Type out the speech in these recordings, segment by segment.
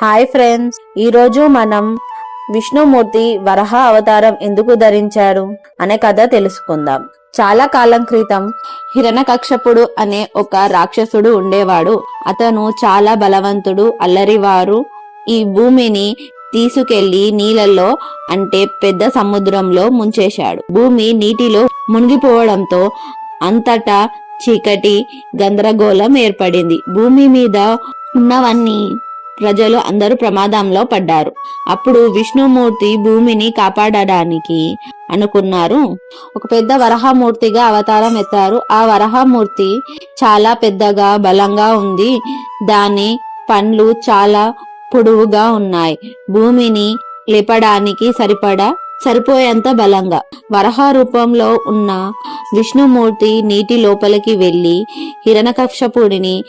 Hi friends ఈరోజు మనం విష్ణుమూర్తి వరహ అవతారం ఎందుకు ధరించాడు అనే కథ తెలుసుకుందాం. చాలా కాలం క్రితం హిరణకక్షపుడు అనే ఒక రాక్షసుడు ఉండేవాడు. అతను చాలా బలవంతుడు అల్లరివారు. ఈ భూమిని తీసుకెళ్ళి నీళ్ళల్లో అంటే పెద్ద సముద్రంలో ముంచేశాడు. భూమి నీటిలో మునిగిపోవడంతో అంతటా చీకటి గందరగోళం ఏర్పడింది. భూమి మీద ఉన్నవన్నీ ప్రజలు అందరూ ప్రమాదంలో పడ్డారు. అప్పుడు విష్ణుమూర్తి భూమిని కాపాడడానికి అనుకున్నారు. ఒక పెద్ద వరహమూర్తిగా అవతారం ఎత్తారు. ఆ వరహమూర్తి చాలా పెద్దగా బలంగా ఉంది. దాని పండ్లు చాలా పొడవుగా ఉన్నాయి. భూమిని లేపడానికి సరిపడా సరిపోయేంత బలంగా. వరహ రూపంలో ఉన్న విష్ణుమూర్తి నీటి లోపలికి వెళ్ళి హిరణకక్షపుడిని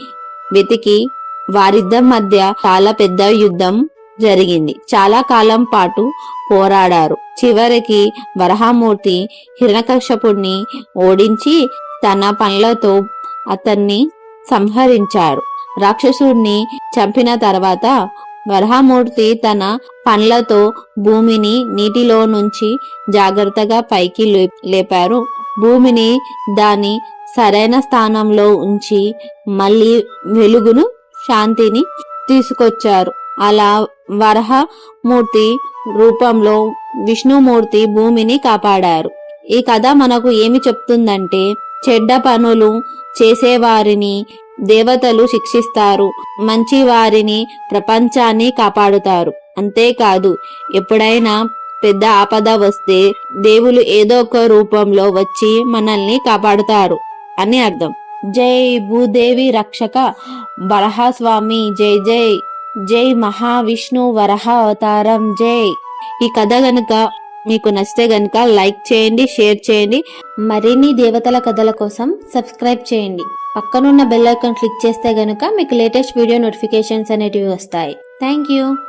వెతికి వారిద్దరి మధ్య చాలా పెద్ద యుద్ధం జరిగింది. చాలా కాలం పాటు పోరాడారు. చివరికి వరహమూర్తి హిరణకక్షపుడిని ఓడించి తన పనులతో అతన్ని సంహరించారు. రాక్షసుడిని చంపిన తర్వాత వరహమూర్తి తన పండ్లతో భూమిని నీటిలో నుంచి జాగ్రత్తగా పైకి లే- లేపారు. భూమిని దాని సరైన స్థానంలో ఉంచి మళ్ళీ వెలుగును శాంతిని తీసుకొచ్చారు. అలా వరహమూర్తి రూపంలో విష్ణుమూర్తి భూమిని కాపాడారు. ఈ కథ మనకు ఏమి చెప్తుందంటే చెడ్డ పనులు చేసేవారిని దేవతలు శిక్షిస్తారు. మంచి వారిని ప్రపంచాన్ని కాపాడుతారు. అంతేకాదు ఎప్పుడైనా పెద్ద ఆపద వస్తే దేవులు ఏదో ఒక రూపంలో వచ్చి మనల్ని కాపాడుతారు అని అర్థం. జై భూదేవి రక్షక వరహస్వామి జై జై జై మహావిష్ణు వరహ అవతారం జై. ఈ కథ గనుక మీకు నచ్చితే గనుక లైక్ చేయండి షేర్ చేయండి. మరిన్ని దేవతల కథల కోసం సబ్స్క్రైబ్ చేయండి. పక్కనున్న బెల్ ఐకాన్ క్లిక్ చేస్తే గనుక మీకు లేటెస్ట్ వీడియో నోటిఫికేషన్స్ అనేటివి వస్తాయి. Thank you.